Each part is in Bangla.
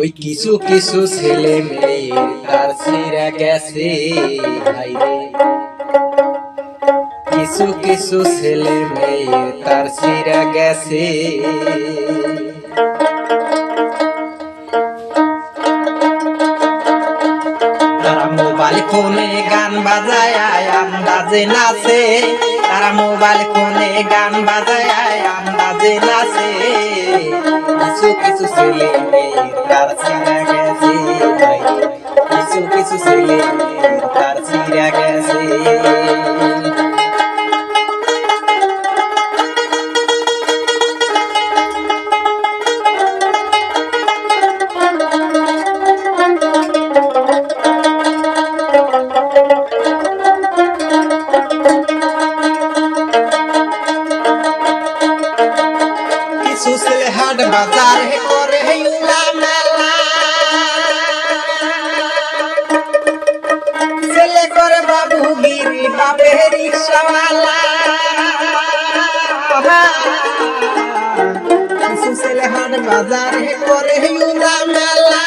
ওই কিছু কিছু ছেলে মেয়ে, তার ছিঁড়া গেছে, ভাই। কিছু কিছু ছেলে মেয়ে, তার ছিঁড়া গেছে। তারা মোবাইল ফোনে গান বাজায়, আন্দাজে নাচে। তারা মোবাইল ফোনে গান বাজায়, আন্দাজে নাচে। কিছু কিছু ছেলে মেয়ে তার ছিঁড়া গেছে। কিছু কিছু ছেলে তার ছিঁড়া গেছে বাজার করে উলা মেলা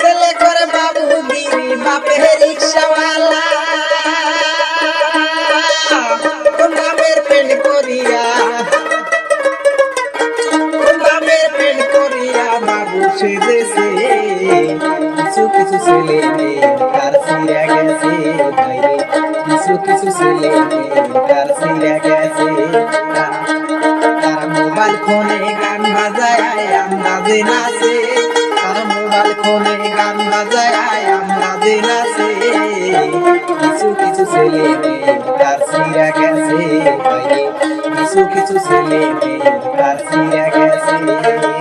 ছেলে করে বাবু গিরি বাপে রিক্সাওয়ালা নামের পেন্ট করিয়া বামের পেট করিয়া বাবু সেজেছে কিছু গেছে ভাইরে কিছু কিছু ছেলে তার সিরা গেছে। তারা মোবাইল ফোনে গান বাজায় যে নাচে। তারা মোবাইল ফোনে গান বাজায় যে নাচে। কিছু কিছু ছেলে তার সিরা গেছে। কিছু কিছু ছেলে তার সিরা গেছে।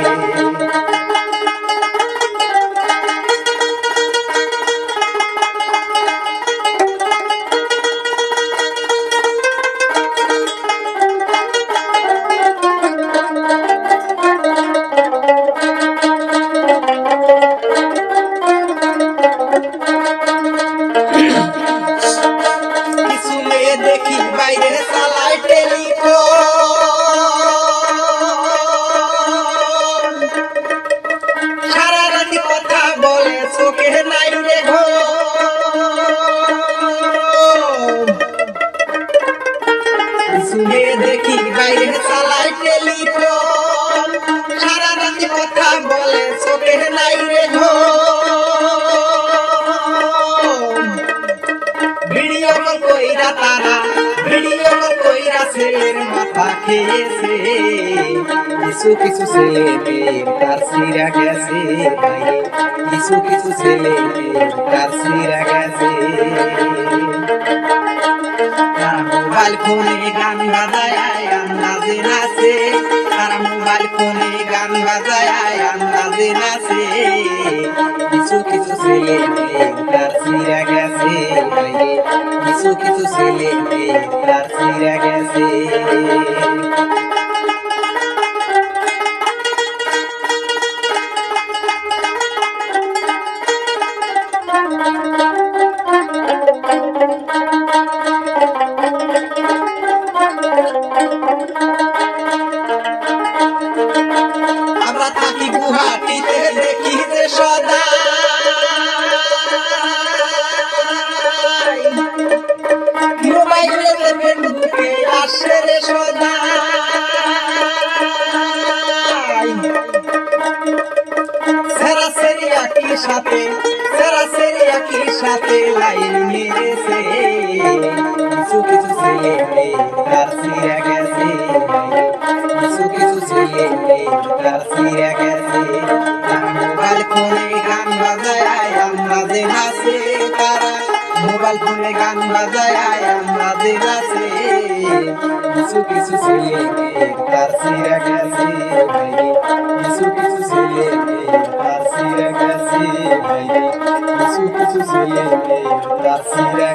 মেয়ে দেখি বাইরে চালায় টেলিফোন। সারা রাতি কথা বলে চোখে নাই রে। ভিডিও কইরা তারা, ভিডিও কল কইরা ছেলের মাথা খেয়েছে। কিছু কিছু ছেলে তার সিরা গেছে কিছু কিছু ছেলে তার সিরা গেছে। ফোনে গান বাজায় আন্দাজে নাচে তারা মোবাইল ফোনে গান বাজায় আন্দাজে নাচে কিছু কিছু ছেলে তার সিরা গেছে। কিছু কিছু ছেলে তার সিরা গেছে। একই সাথে সেরা সেরি একই সাথে, লাইন মেরেছে। কিছু কিছু ছেলে তার সিরা গেছে। কিছু কিছু ছেলে তার সিরা গেছে। মোবাইল ফোনে গান বাজায় আমরা যে নাচে তারা। মোবাইল ফোনে গান বাজায় আমরা যে নাচে। কিছু কিছু ছেলে তার সিরা গেছে। কিছু কিছু ছেলে ছেলে মেয়ে আমরা ছিঁড়ে